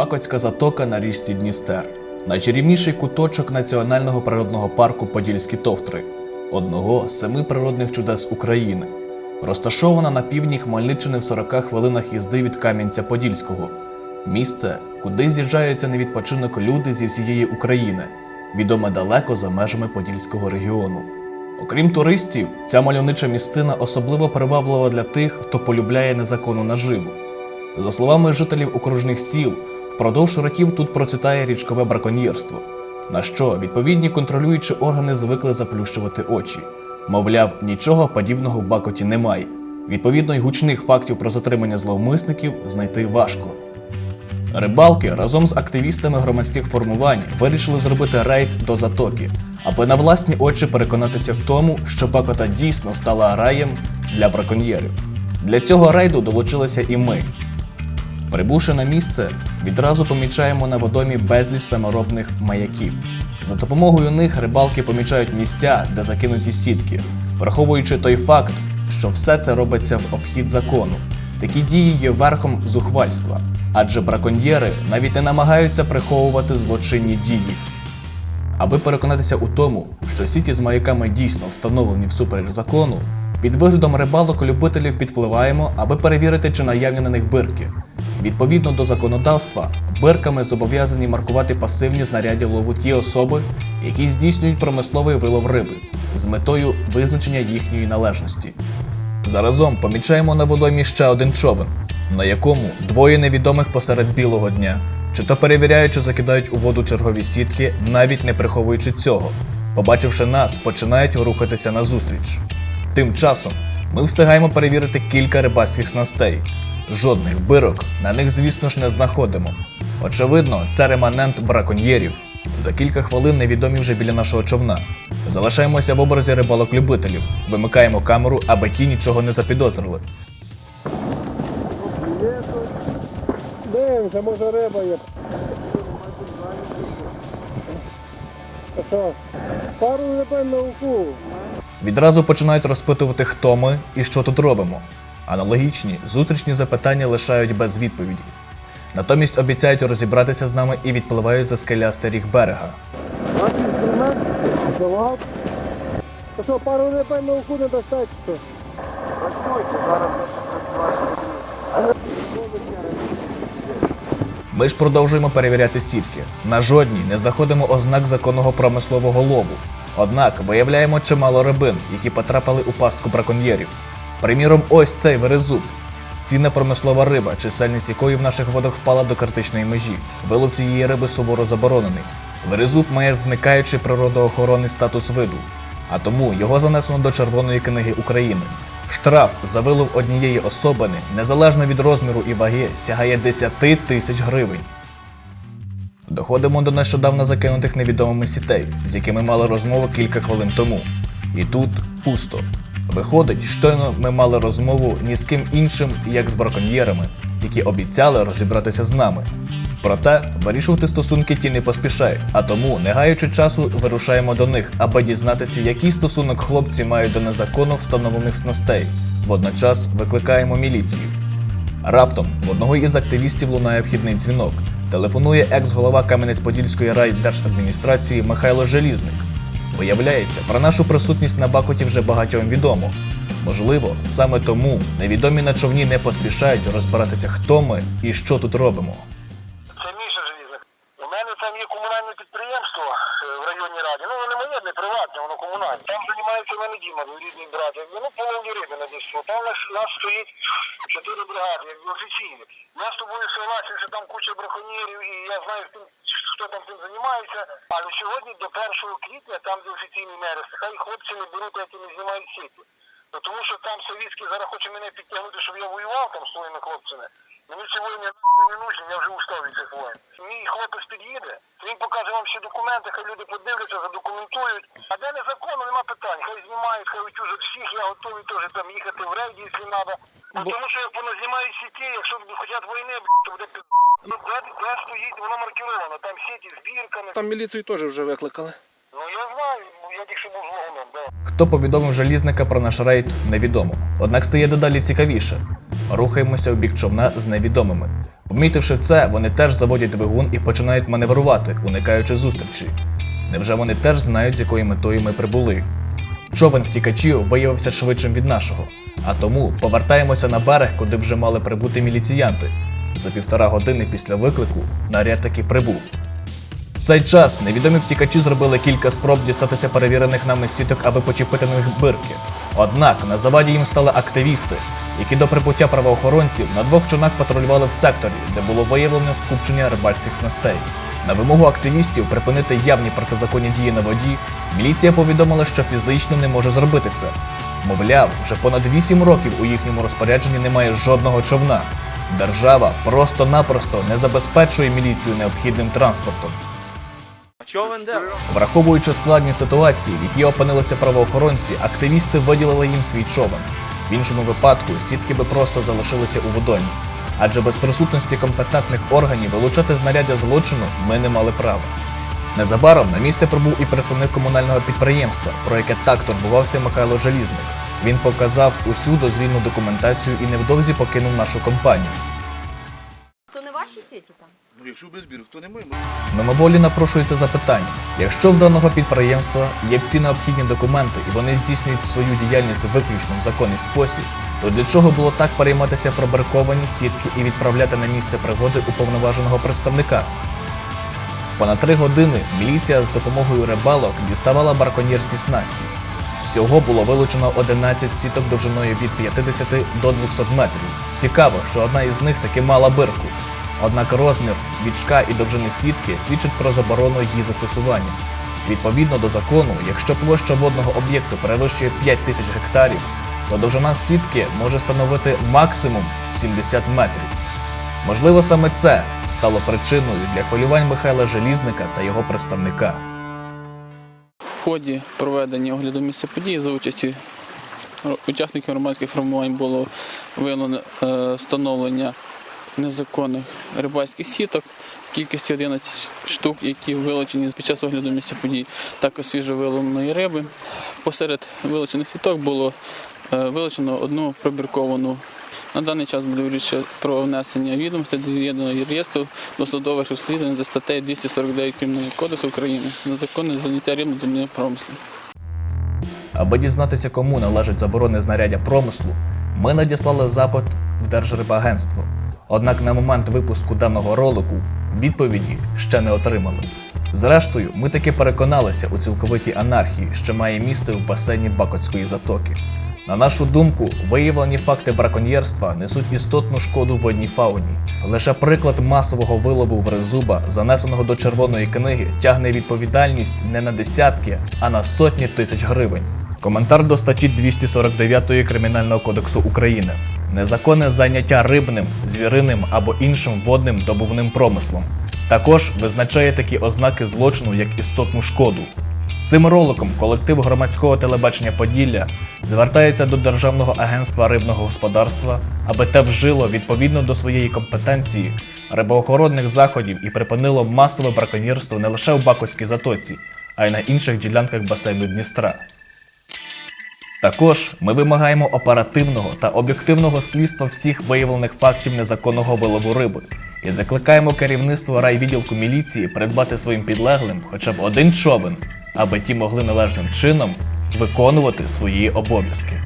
Бакотська затока на річці Дністер, найчарівніший куточок національного природного парку Подільські Товтри, одного з семи природних чудес України, розташована на півдні Хмельниччини в 40 хвилинах їзди від Кам'янця-Подільського. Місце, куди з'їжджаються на відпочинок люди зі всієї України, відоме далеко за межами Подільського регіону. Окрім туристів, ця мальовнича місцина особливо приваблива для тих, хто полюбляє незаконну наживу. За словами жителів окружних сіл, впродовж років тут процвітає річкове браконьєрство, на що відповідні контролюючі органи звикли заплющувати очі. Мовляв, нічого подібного в Бакоті немає. Відповідно, й гучних фактів про затримання зловмисників знайти важко. Рибалки разом з активістами громадських формувань вирішили зробити рейд до затоки, аби на власні очі переконатися в тому, що Бакота дійсно стала раєм для браконьєрів. Для цього рейду долучилися і ми. Прибувши на місце, відразу помічаємо на водомі безліч саморобних маяків. За допомогою них рибалки помічають місця, де закинуті сітки, враховуючи той факт, що все це робиться в обхід закону. Такі дії є верхом зухвальства, адже браконьєри навіть не намагаються приховувати злочинні дії. Аби переконатися у тому, що сіті з маяками дійсно встановлені всупереч закону, під виглядом рибалок-любителів підпливаємо, аби перевірити, чи наявні на них бирки. Відповідно до законодавства, бирками зобов'язані маркувати пасивні знаряддя лову ті особи, які здійснюють промисловий вилов риби з метою визначення їхньої належності. Заразом помічаємо на водоймі ще один човен, на якому двоє невідомих посеред білого дня, чи то перевіряють, чи закидають у воду чергові сітки, навіть не приховуючи цього. Побачивши нас, починають рухатися назустріч. Тим часом ми встигаємо перевірити кілька рибальських снастей. Жодних бирок на них, звісно ж, не знаходимо. Очевидно, це реманент браконьєрів. За кілька хвилин невідомі вже біля нашого човна. Залишаємося в образі рибалок-любителів, вимикаємо камеру, аби ті нічого не запідозрили. Дивимося, може риба є. Пару напевно уку. Відразу починають розпитувати, хто ми і що тут робимо. Аналогічні зустрічні запитання лишають без відповіді. Натомість обіцяють розібратися з нами і відпливають за скелястий ріг берега. Наш інструмент давав. А що, пару не що? Працюйте, зараз Ми ж продовжуємо перевіряти сітки. На жодній не знаходимо ознак законного промислового лову. Однак виявляємо чимало рибин, які потрапили у пастку браконьєрів. Приміром, ось цей верезуб. Цінна промислова риба, чисельність якої в наших водах впала до критичної межі. Вилов цієї риби суворо заборонений. Верезуб має зникаючий природоохоронний статус виду, а тому його занесено до Червоної книги України. Штраф за вилов однієї особини, незалежно від розміру і ваги, сягає 10 тисяч гривень. Доходимо до нещодавно закинутих невідомими сітей, з якими мали розмову кілька хвилин тому. І тут пусто. Виходить, щойно ми мали розмову ні з ким іншим, як з браконьєрами, які обіцяли розібратися з нами. Проте вирішувати стосунки ті не поспішають, а тому, не гаючи часу, вирушаємо до них, аби дізнатися, який стосунок хлопці мають до незаконно встановлених снастей. Водночас викликаємо міліцію. Раптом в одного із активістів лунає вхідний дзвінок. Телефонує екс-голова Кам'янець-Подільської райдержадміністрації Михайло Желізник. Виявляється, про нашу присутність на Бакоті вже багатьом відомо. Можливо, саме тому невідомі на човні не поспішають розбиратися, хто ми і що тут робимо. Це Міша Желізник. У мене там є комунальне підприємство е, в районній раді. Ну, воно не моє, не приватне, воно комунальне. Там займається в мене Діма, рідний брат. Якби, Ну, на десь. Там у нас, стоїть чотири бригади, якби офіційні. Я з тобою согласен, що там куча браконьєрів, і я знаю, хто там цим займається. Але сьогодні до 1 квітня, там де офіційний нерест, хай хлопці не беруть, які не знімають сіті. Ну, тому що там Савіцький зараз хоче мене підтягнути, щоб я воював там з своїми хлопцями. Мені ці воїни не нужні, я вже устав від цих воїн. Мій хлопець під'їде, він покаже вам всі документи, хай люди подивляться, задокументують. А де незаконно, нема питань. Хай знімають, хай утюжать всіх, я готовий теж там їхати в рейді, якщо треба. Ну, тому що як воно знімають сіті, якщо хочуть війни, то буде під... Ну, де, де стоїть, воно маркіровано, там сіті з бірками. Там міліцію теж вже викликали. Ну я знаю, я тільки що да. Хто повідомив желізника про наш рейд, невідомо. Однак стає дедалі цікавіше. Рухаємося у бік човна з невідомими. Помітивши це, вони теж заводять двигун і починають маневрувати, уникаючи зустрічі. Невже вони теж знають, з якою метою ми прибули? Човен втікачів виявився швидшим від нашого, а тому повертаємося на берег, куди вже мали прибути міліціянти. За півтора години після виклику наряд таки прибув. В цей час невідомі втікачі зробили кілька спроб дістатися перевірених нами сіток, аби почепити на них бирки. Однак на заваді їм стали активісти, які до прибуття правоохоронців на двох човнах патрулювали в секторі, де було виявлено скупчення рибальських снастей. На вимогу активістів припинити явні протизаконні дії на воді, міліція повідомила, що фізично не може зробити це. Мовляв, вже понад 8 років у їхньому розпорядженні немає жодного човна. Держава просто-напросто не забезпечує міліцію необхідним транспортом. Човен де? Враховуючи складні ситуації, в які опинилися правоохоронці, активісти виділили їм свій човен. В іншому випадку сітки би просто залишилися у водоймі. Адже без присутності компетентних органів вилучати знаряддя злочину ми не мали права. Незабаром на місце прибув і представник комунального підприємства, про яке так турбувався Михайло Желізник. Він показав усю дозвільну документацію і невдовзі покинув нашу компанію. То не ваші сіті там? Ну, якщо без біру, то не ми. Мимоволі напрошується запитання: якщо в даного підприємства є всі необхідні документи і вони здійснюють свою діяльність виключно в законний спосіб, то для чого було так перейматися про браковані сітки і відправляти на місце пригоди уповноваженого представника? Понад три години міліція з допомогою рибалок діставала браконьєрські снасті. Всього було вилучено 11 сіток довжиною від 50 до 200 метрів. Цікаво, що одна із них таки мала бирку. Однак розмір, вічка і довжини сітки свідчать про заборону її застосування. Відповідно до закону, якщо площа водного об'єкту перевищує 5 тисяч гектарів, то довжина сітки може становити максимум 70 метрів. Можливо, саме це стало причиною для хвилювань Михайла Желізника та його представника. В ході проведення огляду місця події за участі учасників громадських формувань було виявлено е, встановлення незаконних рибальських сіток в кількості 11 штук, які вилучені під час огляду місця подій, також свіжовиловленої риби. Посеред вилучених сіток було е, вилучено одну прибірковану. На даний час буде вирішення про внесення відомостей до єдиного реєстру досудових розслідувань за статтею 249 Кримінального кодексу України незаконне заняття рибно промислу. Аби дізнатися, кому належить заборонне знаряддя промислу, ми надіслали запит в Держрибагентство. Однак на момент випуску даного ролику відповіді ще не отримали. Зрештою, ми таки переконалися у цілковитій анархії, що має місце в басейні Бакотської затоки. На нашу думку, виявлені факти браконьєрства несуть істотну шкоду водній фауні. Лише приклад масового вилову в резуба, занесеного до червоної книги, тягне відповідальність не на десятки, а на сотні тисяч гривень. Коментар до статті 249 Кримінального кодексу України. Незаконне зайняття рибним, звіриним або іншим водним добувним промислом. Також визначає такі ознаки злочину як істотну шкоду. Цим роликом колектив громадського телебачення Поділля звертається до Державного агентства рибного господарства, аби те вжило відповідно до своєї компетенції рибоохоронних заходів і припинило масове браконьєрство не лише в Бакоській затоці, а й на інших ділянках басейну Дністра. Також ми вимагаємо оперативного та об'єктивного слідства всіх виявлених фактів незаконного вилову риби і закликаємо керівництво райвідділку міліції придбати своїм підлеглим хоча б один човен, аби ті могли належним чином виконувати свої обов'язки.